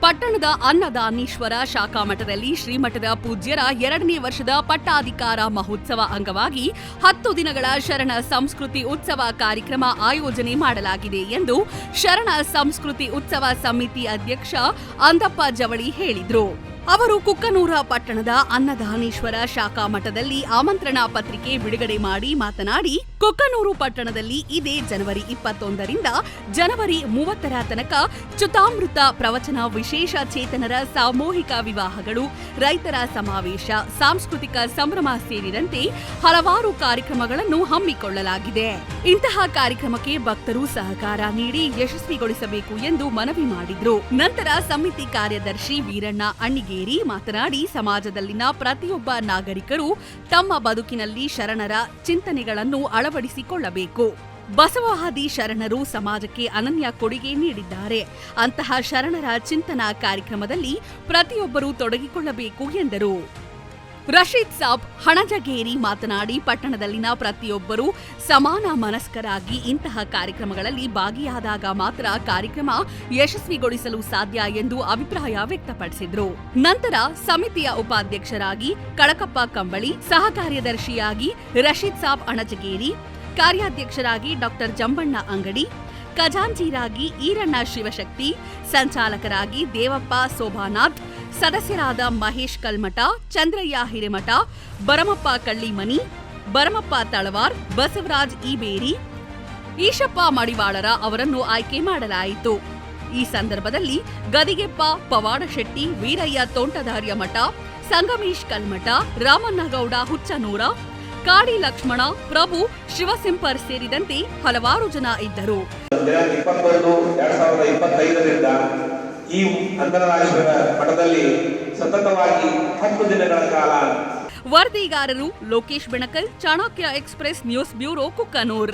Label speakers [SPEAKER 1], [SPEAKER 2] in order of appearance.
[SPEAKER 1] ಪಟ್ಟಣದ ಅನ್ನದಾನೀಶ್ವರ ಶಾಖಾ ಮಠದಲ್ಲಿ ಶ್ರೀಮಠದ ಪೂಜ್ಯರ ಎರಡನೇ ವರ್ಷದ ಪಟ್ಟಾಧಿಕಾರ ಮಹೋತ್ಸವ ಅಂಗವಾಗಿ ಹತ್ತು ದಿನಗಳ ಶರಣ ಸಂಸ್ಕೃತಿ ಉತ್ಸವ ಕಾರ್ಯಕ್ರಮ ಆಯೋಜನೆ ಮಾಡಲಾಗಿದೆ ಎಂದು ಶರಣ ಸಂಸ್ಕೃತಿ ಉತ್ಸವ ಸಮಿತಿ ಅಧ್ಯಕ್ಷ ಅಂದಪ್ಪ ಜವಳಿ ಹೇಳಿದರು. ಅವರು ಕುಕ್ಕನೂರ ಪಟ್ಟಣದ ಅನ್ನದಾನೇಶ್ವರ ಶಾಖಾ ಮಠದಲ್ಲಿ ಆಮಂತ್ರಣ ಪತ್ರಿಕೆ ಬಿಡುಗಡೆ ಮಾಡಿ ಮಾತನಾಡಿ, ಕುಕ್ಕನೂರು ಪಟ್ಟಣದಲ್ಲಿ ಇದೇ ಜನವರಿ ಇಪ್ಪತ್ತೊಂದರಿಂದ ಜನವರಿ ಮೂವತ್ತರ ತನಕ ಚುತಾಮೃತ ಪ್ರವಚನ, ವಿಶೇಷ ಚೇತನರ ಸಾಮೂಹಿಕ ವಿವಾಹಗಳು, ರೈತರ ಸಮಾವೇಶ, ಸಾಂಸ್ಕೃತಿಕ ಸಂಭ್ರಮ ಸೇರಿದಂತೆ ಹಲವಾರು ಕಾರ್ಯಕ್ರಮಗಳನ್ನು ಹಮ್ಮಿಕೊಳ್ಳಲಾಗಿದೆ. ಇಂತಹ ಕಾರ್ಯಕ್ರಮಕ್ಕೆ ಭಕ್ತರು ಸಹಕಾರ ನೀಡಿ ಯಶಸ್ವಿಗೊಳಿಸಬೇಕು ಎಂದು ಮನವಿ ಮಾಡಿದ್ರು. ನಂತರ ಸಮಿತಿ ಕಾರ್ಯದರ್ಶಿ ವೀರಣ್ಣ ಅಣ್ಣಿಗೇರಿ ಮಾತನಾಡಿ ಸಮಾಜದಲ್ಲಿನ ಪ್ರತಿಯೊಬ್ಬ ನಾಗರಿಕರು ತಮ್ಮ ಬದುಕಿನಲ್ಲಿ ಶರಣರ ಚಿಂತನೆಗಳನ್ನು ಅಳವಡಿಸಿಕೊಳ್ಳಬೇಕು. ಬಸವಹಾದಿ ಶರಣರು ಸಮಾಜಕ್ಕೆ ಅನನ್ಯ ಕೊಡುಗೆ ನೀಡಿದ್ದಾರೆ. ಅಂತಹ ಶರಣರ ಚಿಂತನಾ ಕಾರ್ಯಕ್ರಮದಲ್ಲಿ ಪ್ರತಿಯೊಬ್ಬರೂ ತೊಡಗಿಕೊಳ್ಳಬೇಕು ಎಂದರು. ರಶೀದ್ ಸಾಬ್ ಹಣಜಗೇರಿ ಮಾತನಾಡಿ, ಪಟ್ಟಣದಲ್ಲಿನ ಪ್ರತಿಯೊಬ್ಬರೂ ಸಮಾನ ಮನಸ್ಕರಾಗಿ ಇಂತಹ ಕಾರ್ಯಕ್ರಮಗಳಲ್ಲಿ ಭಾಗಿಯಾದಾಗ ಮಾತ್ರ ಕಾರ್ಯಕ್ರಮ ಯಶಸ್ವಿಗೊಳಿಸಲು ಸಾಧ್ಯ ಎಂದು ಅಭಿಪ್ರಾಯ ವ್ಯಕ್ತಪಡಿಸಿದರು. ನಂತರ ಸಮಿತಿಯ ಉಪಾಧ್ಯಕ್ಷರಾಗಿ ಕಳಕಪ್ಪ ಕಂಬಳಿ ಸಹ ಕಾರ್ಯದರ್ಶಿಯಾಗಿ ರಶೀದ್ ಸಾಬ್ ಅಣಜಗೇರಿ ಕಾರ್ಯಾಧ್ಯಕ್ಷರಾಗಿ ಡಾಕ್ಟರ್ ಜಂಬಣ್ಣ ಅಂಗಡಿ ಖಜಾಂಜಿರಾಗಿ ಈರಣ್ಣ ಶಿವಶಕ್ತಿ, ಸಂಚಾಲಕರಾಗಿ ದೇವಪ್ಪ ಸೋಭಾನಾಥ್ ಸದಸ್ಯರಾದ ಮಹೇಶ್ ಕಲ್ಮಠ, ಚಂದ್ರಯ್ಯ ಹಿರೇಮಠ, ಬರಮಪ್ಪ ಕಳ್ಳಿಮನಿ, ಬರಮಪ್ಪ ತಳವಾರ್, ಬಸವರಾಜ್ ಈಬೇರಿ, ಈಶಪ್ಪ ಮಡಿವಾಳರ ಅವರನ್ನು ಆಯ್ಕೆ ಮಾಡಲಾಯಿತು. ಈ ಸಂದರ್ಭದಲ್ಲಿ ಗದಿಗೆಪ್ಪ, ಪವಾಡಶೆಟ್ಟಿ, ವೀರಯ್ಯ ತೋಂಟದಾರ್ಯ ಮಠ, ಸಂಗಮೇಶ್ ಕಲ್ಮಠ, ರಾಮಣ್ಣಗೌಡ ಹುಚ್ಚನೂರ, ಕಾಡಿ ಲಕ್ಷ್ಮಣ, ಪ್ರಭು ಶಿವಸಿಂಪರ್ ಸೇರಿದಂತೆ ಹಲವಾರು ಜನ ಇದ್ದರು.
[SPEAKER 2] ಈ ಅಂತರರಾಜ್ಯದ ಪಟದಲ್ಲಿ ಸತತವಾಗಿ ಹತ್ತು ದಿನಗಳ ಕಾಲ
[SPEAKER 1] ವರದಿಗಾರರು Lokesh Benakal, Chanakya express news bureau Kukkanur.